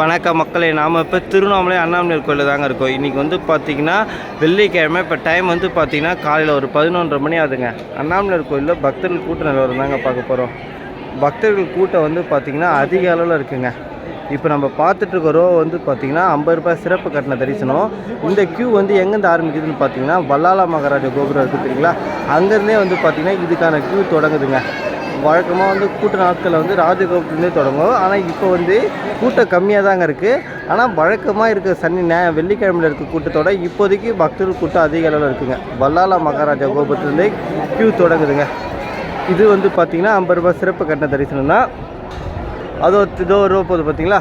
வணக்க மக்களே நாம் இப்போ திருவண்ணாமலை அண்ணாமலையார் கோயிலில் தாங்க இருக்கோம். இன்றைக்கி வந்து பார்த்திங்கன்னா வெள்ளிக்கிழமை இப்போ டைம் வந்து பார்த்திங்கன்னா காலையில் ஒரு பதினொன்றரை மணி ஆகுதுங்க. அண்ணாமலையார் கோயிலில் பக்தர்கள் கூட்ட நிலவரம் தாங்க பார்க்க போகிறோம் பக்தர்கள் கூட்டம் வந்து பார்த்திங்கன்னா அதிக அளவில் இருக்குங்க. இப்போ நம்ம பார்த்துட்டு வந்து பார்த்திங்கன்னா ஐம்பது ரூபாய் சிறப்பு கட்டண தரிசனம். இந்த க்யூ வந்து எங்கேருந்து ஆரம்பிக்குதுன்னு பார்த்தீங்கன்னா வல்லாலா மகாராஜா கோபுரம் இருக்குது தெரியுங்களா? அங்கேருந்தே வந்து பார்த்திங்கன்னா இதுக்கான க்யூ தொடங்குதுங்க. வழக்கமாக வந்து கூட்ட நாட்களில் வந்து ராஜகோபத்துலேருந்தே தொடங்கும். ஆனால் இப்போ வந்து கூட்டம் கம்மியாக தாங்க இருக்குது ஆனால் வழக்கமாக இருக்க சனி நே வெள்ளிக்கிழமையில் இருக்க கூட்டத்தோட இப்போதைக்கு பக்தர்கள் கூட்டம் அதிக அளவில் இருக்குங்க. வல்லாலா மகாராஜா கோபுரத்துலேருந்தே கியூ தொடங்குதுங்க. இது வந்து பார்த்திங்கன்னா ஐம்பது ரூபாய் சிறப்பு கட்டண தரிசனம் தான் அதோ இதோ ரூபா போகுது பார்த்திங்களா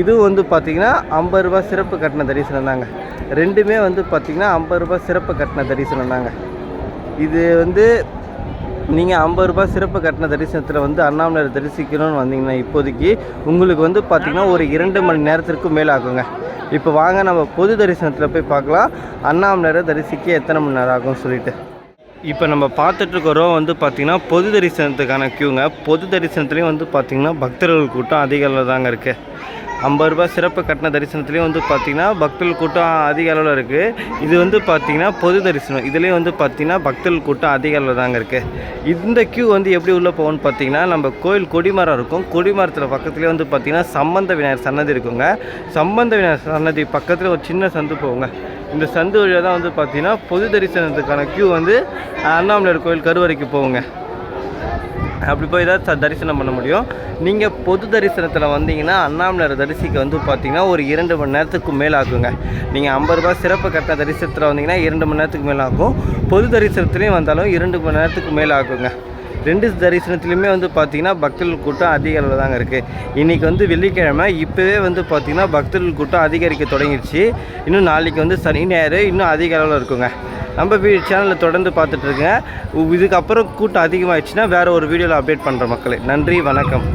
இது வந்து பார்த்திங்கன்னா ஐம்பது ரூபா சிறப்பு கட்டண தரிசனம் தாங்க ரெண்டுமே வந்து பார்த்திங்கன்னா ஐம்பது ரூபா சிறப்பு கட்டண தரிசனம் தாங்க இது வந்து நீங்கள் ஐம்பது ரூபாய் சிறப்பு கட்டண தரிசனத்தில் வந்து அண்ணாமலையார் தரிசிக்கணும்னு வந்தீங்கன்னா இப்போதைக்கு உங்களுக்கு வந்து பார்த்திங்கன்னா ஒரு இரண்டு மணி நேரத்திற்கு மேலே ஆகுங்க இப்போ வாங்க நம்ம பொது தரிசனத்தில் போய் பார்க்கலாம். அண்ணாமலையாரை தரிசிக்க எத்தனை மணி நேரம் ஆகும்னு சொல்லிட்டு. இப்போ நம்ம பார்த்துட்ருக்கிறோம் வந்து பார்த்திங்கன்னா பொது தரிசனத்துக்கான க்யூங்க பொது தரிசனத்துலேயும் வந்து பார்த்திங்கன்னா பக்தர்கள் கூட்டம் அதிக அளவில் தாங்க இருக்குது ஐம்பது ரூபாய் சிறப்பு கட்டண தரிசனத்துலேயும் வந்து பார்த்திங்கன்னா பக்தர்கள் கூட்டம் அதிக அளவில் இருக்குது இது வந்து பார்த்திங்கன்னா பொது தரிசனம். இதுலேயும் வந்து பார்த்திங்கன்னா பக்தர்கள் கூட்டம் அதிக அளவில் தாங்க இருக்குது இந்த க்யூ வந்து எப்படி உள்ளே போகணும்னு பார்த்திங்கன்னா நம்ம கோயில் கொடிமரம் இருக்கும். கொடிமரத்தில் பக்கத்துலேயே வந்து பார்த்திங்கன்னா சம்பந்த விநாயகர் சன்னதி இருக்குங்க. சம்பந்த விநாயகர் சன்னதி பக்கத்தில் ஒரு சின்ன சந்து போகுங்க. இந்த சந்து வழியாக தான் வந்து பார்த்திங்கன்னா பொது தரிசனத்துக்கான க்யூ வந்து அண்ணாமலையார் கோயில் கருவறைக்கு போகுங்க. அப்படி போய் தான் தரிசனம் பண்ண முடியும். நீங்கள் பொது தரிசனத்தில் வந்தீங்கன்னா அண்ணாமலையார் தரிசிக்க வந்து பார்த்தீங்கன்னா ஒரு இரண்டு மணி நேரத்துக்கு மேலே ஆகுங்க நீங்கள் ஐம்பது ரூபாய் சிறப்பு கட்ட தரிசனத்தில் வந்தீங்கன்னா இரண்டு மணி நேரத்துக்கு மேலே ஆகும் பொது தரிசனத்துலேயும் வந்தாலும் இரண்டு மணி நேரத்துக்கு மேலே ஆகுங்க ரெண்டு தரிசனத்துலையுமே வந்து பார்த்தீங்கன்னா பக்தர்கள் கூட்டம் அதிக அளவில் தாங்க இருக்குது இன்றைக்கி வந்து வெள்ளிக்கிழமை இப்போவே வந்து பார்த்திங்கன்னா பக்தர்கள் கூட்டம் அதிகரிக்க தொடங்கிடுச்சு. இன்னும் நாளைக்கு வந்து சனி ஞாயிறு இன்னும் அதிக அளவில் இருக்குங்க. நம்ம சேனலில் தொடர்ந்து பார்த்துட்ருக்கேன் இதுக்கப்புறம் கூட்டம் அதிகமாகிடுச்சுன்னா வேறு ஒரு வீடியோவில் அப்டேட் பண்ணுற மக்களே. நன்றி வணக்கம்.